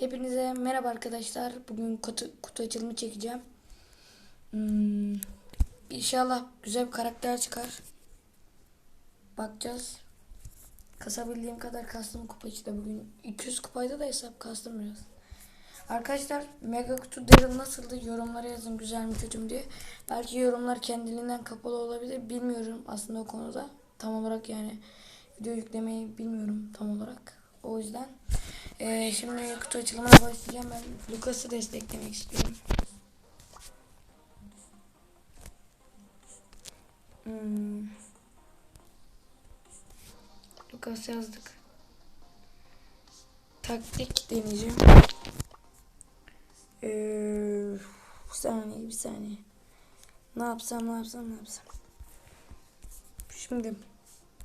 Hepinize merhaba arkadaşlar. Bugün kutu, kutu açılımı çekeceğim. Hmm, inşallah güzel bir karakter çıkar. Bakacağız. Kasabildiğim kadar kastım kupa işte bugün. 200 kupayda da hesap kastım biraz. Arkadaşlar mega kutu Daryl nasıldı? Yorumlara yazın güzel mi kötü mü diye. Belki yorumlar kendiliğinden kapalı olabilir. Bilmiyorum aslında o konuda. Tam olarak yani video yüklemeyi bilmiyorum tam olarak. O yüzden ee, şimdi kutu açılımına başlayacağım. Ben Lucas'ı desteklemek istiyorum. Hmm. Lucas yazdık. Taktik deneyeceğim. Ee, bir saniye bir saniye. Ne yapsam ne yapsam ne yapsam. Şimdi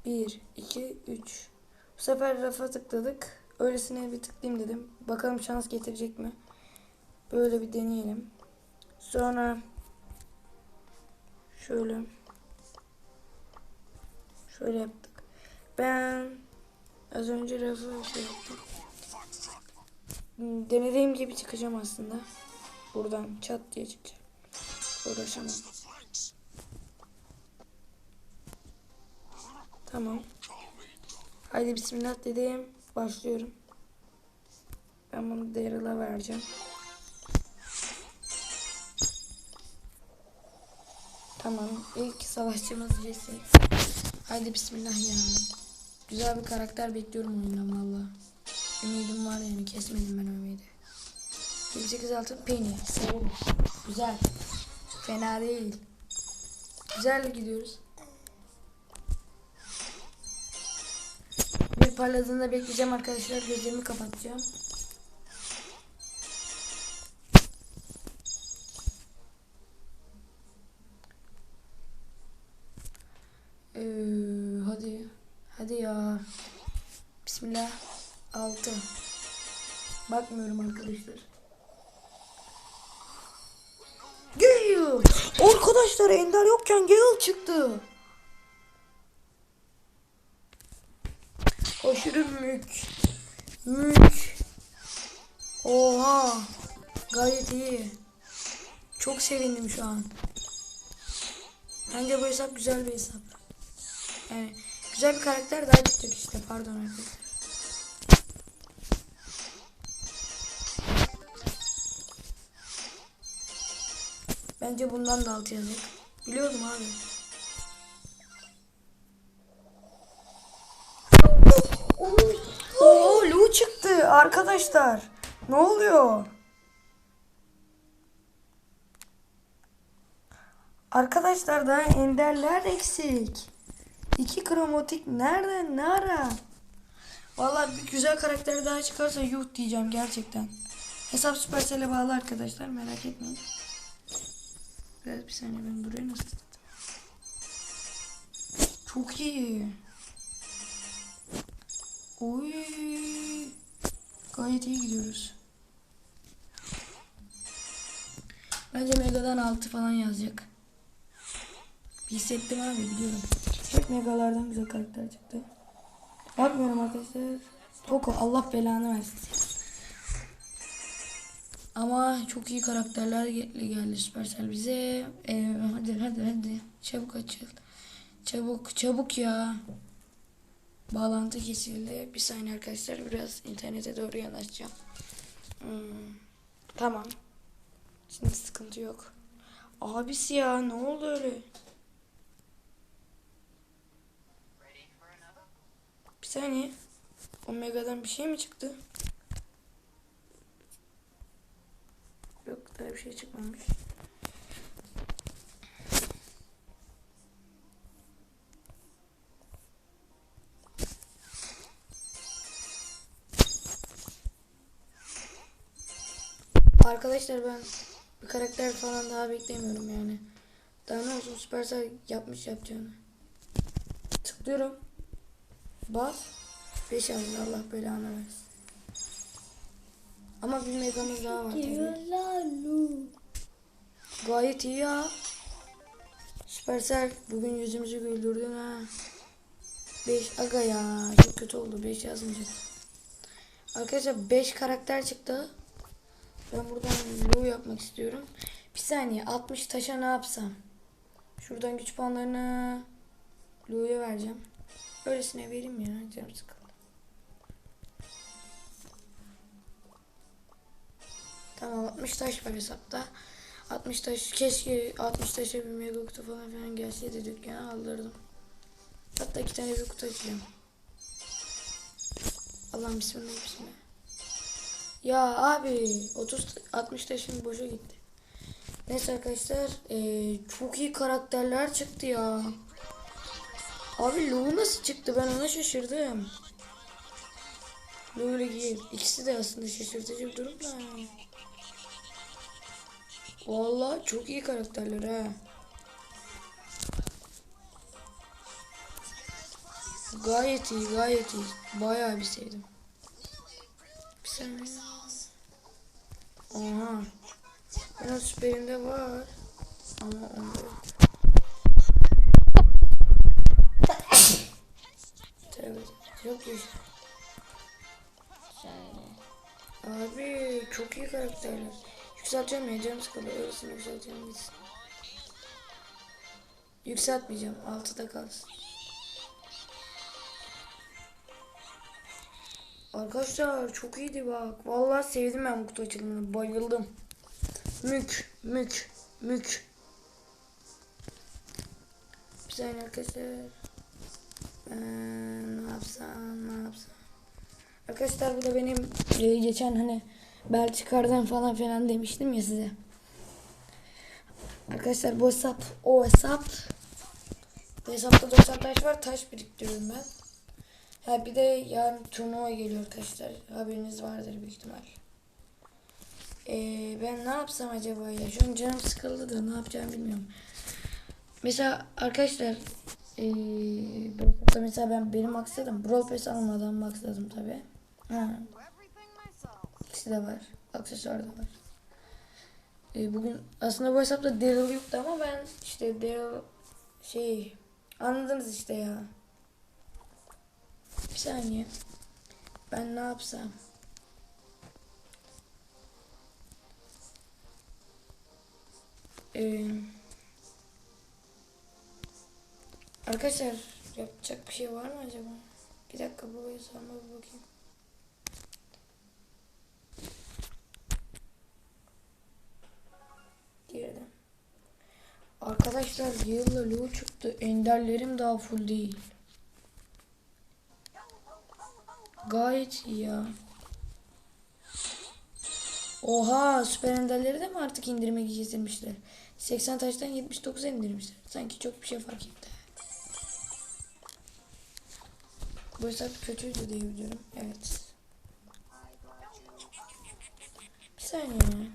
1, 2, 3. Bu sefer rafa tıkladık. Öylesine bir tıklayayım dedim. Bakalım şans getirecek mi? Böyle bir deneyelim. Sonra şöyle şöyle yaptık. Ben az önce rafı şey yaptım. Denediğim gibi çıkacağım aslında. Buradan çat diye çıkacağım. Uğraşamam. Tamam. Haydi bismillah dedim. Başlıyorum. Ben bunu Daryl'a vereceğim. Tamam. İlk savaşçımız Jesse. Haydi bismillah ya. Güzel bir karakter bekliyorum oyundan valla. Ümidim var yani kesmedim ben ümidi. 28 altın Penny. Severim. Güzel. Fena değil. Güzel gidiyoruz. Parladığında bekleyeceğim arkadaşlar. Gözlerimi kapatacağım. Ee, hadi. Hadi ya. Bismillah. 6. Bakmıyorum arkadaşlar. Gale! Arkadaşlar Ender yokken Gale çıktı. Aşırı mük. Mük. Oha. Gayet iyi. Çok sevindim şu an. Bence bu hesap güzel bir hesap. Yani güzel bir karakter daha çıkacak işte. Pardon arkadaşlar. Bence bundan da altı yazacak. Biliyordum abi. Arkadaşlar. Ne oluyor? Arkadaşlar daha enderler eksik. İki kromatik nereden ne ara? Vallahi bir güzel karakter daha çıkarsa yuh diyeceğim gerçekten. Hesap Supercell'e bağlı arkadaşlar merak etmeyin. Biraz bir saniye ben burayı nasıl tuttum? Çok iyi. Oy. Gayet iyi gidiyoruz. Bence Mega'dan 6 falan yazacak. Hissettim abi biliyorum. Hep Mega'lardan güzel karakter çıktı. Bakmıyorum arkadaşlar. Poco Allah belanı versin. Ama çok iyi karakterler geldi, geldi Supercell bize. Ee, hadi hadi hadi. Çabuk açıl. Çabuk çabuk ya. Bağlantı kesildi. Bir saniye arkadaşlar biraz internete doğru yanaşacağım. Hmm, tamam. Şimdi sıkıntı yok. Abisi ya ne oldu öyle? Bir saniye. Omega'dan bir şey mi çıktı? Yok daha bir şey çıkmamış. Arkadaşlar ben bir karakter falan daha beklemiyorum yani. Daha ne olsun Supercell yapmış yapacağını. Tıklıyorum. Bas. 5 yazdı Allah belanı versin. Ama bir megamız daha var tabii. Gayet iyi ya. Supercell bugün yüzümüzü güldürdün ha. 5 aga ya çok kötü oldu 5 yazmayacak. Arkadaşlar 5 karakter çıktı. Ben buradan Lu yapmak istiyorum. Bir saniye 60 taşa ne yapsam? Şuradan güç puanlarını Lu'ya vereceğim. Öylesine vereyim ya canım sıkıldı. Tamam 60 taş var hesapta. 60 taş keşke 60 taşa bir mega kutu falan filan gelseydi dükkana aldırdım. Hatta iki tane bir kutu açacağım. Allah'ım bismillah bismillah. Ya abi 30 60 taşım boşa gitti. Neyse arkadaşlar eee, çok iyi karakterler çıktı ya. Abi Lu nasıl çıktı ben ona şaşırdım. Lu ile Gil ikisi de aslında şaşırtıcı bir durum da. Vallahi çok iyi karakterler ha. Gayet iyi gayet iyi. Bayağı bir sevdim. Saniye. Oha. Benim süperimde var. Ama onda yok. Tövbe. Abi çok iyi karakterler. Yükselteceğim ya canım sıkıldı. Öylesine yükselteceğim gitsin. Yükseltmeyeceğim. Altıda kalsın. Arkadaşlar çok iyiydi bak. Vallahi sevdim ben kutu açılımını. Bayıldım. Mük, mük, mük. Bir saniye arkadaşlar. Ee, ne yapsam, ne yapsam. Arkadaşlar bu da benim e, geçen hani Belçika'dan falan filan demiştim ya size. Arkadaşlar bu hesap o hesap. Bu hesapta 90 taş var. Taş biriktiriyorum ben. Ha bir de yarın turnuva geliyor arkadaşlar. Haberiniz vardır büyük ihtimal. Ee, ben ne yapsam acaba ya? Şu an canım sıkıldı da ne yapacağımı bilmiyorum. Mesela arkadaşlar ee, mesela ben benim maksadım Brawl Pass almadan maksadım tabi. Ha. İkisi de var. Aksesuar da var. Ee, bugün aslında bu hesapta Daryl yoktu ama ben işte Daryl şey anladınız işte ya. Bir saniye. Ben ne yapsam? Ee, arkadaşlar yapacak bir şey var mı acaba? Bir dakika bu hesabıma bir bakayım. Girdim. Arkadaşlar yılla Lu çıktı. Enderlerim daha full değil. Gayet iyi ya. Oha süper enderleri de mi artık indirime getirmişler? 80 taştan 79 indirmişler. Sanki çok bir şey fark etti. Bu hesap kötüydü diye biliyorum. Evet. Bir saniye.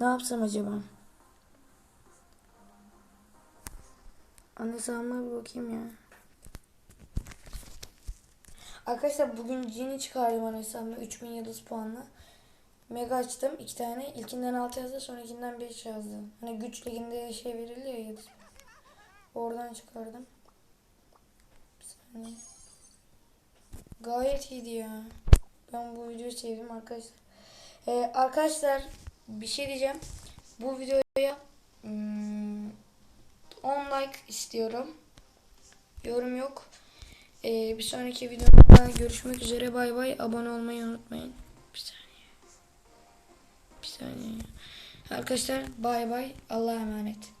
Ne yapsam acaba? Anne sağıma bir bakayım ya. Arkadaşlar bugün Genie çıkardım ana hesabıma 3000 yıldız puanla. Mega açtım iki tane. İlkinden 6 yazdı sonra ikinden 5 yazdı. Hani güç liginde şey verildi ya yıldız. Oradan çıkardım. Bir saniye. Gayet iyiydi ya. Ben bu videoyu sevdim arkadaşlar. Ee, arkadaşlar bir şey diyeceğim. Bu videoya hmm, 10 like istiyorum. Yorum yok. Ee, bir sonraki videoda görüşmek üzere. Bay bay. Abone olmayı unutmayın. Bir saniye. Bir saniye. Arkadaşlar bay bay. Allah'a emanet.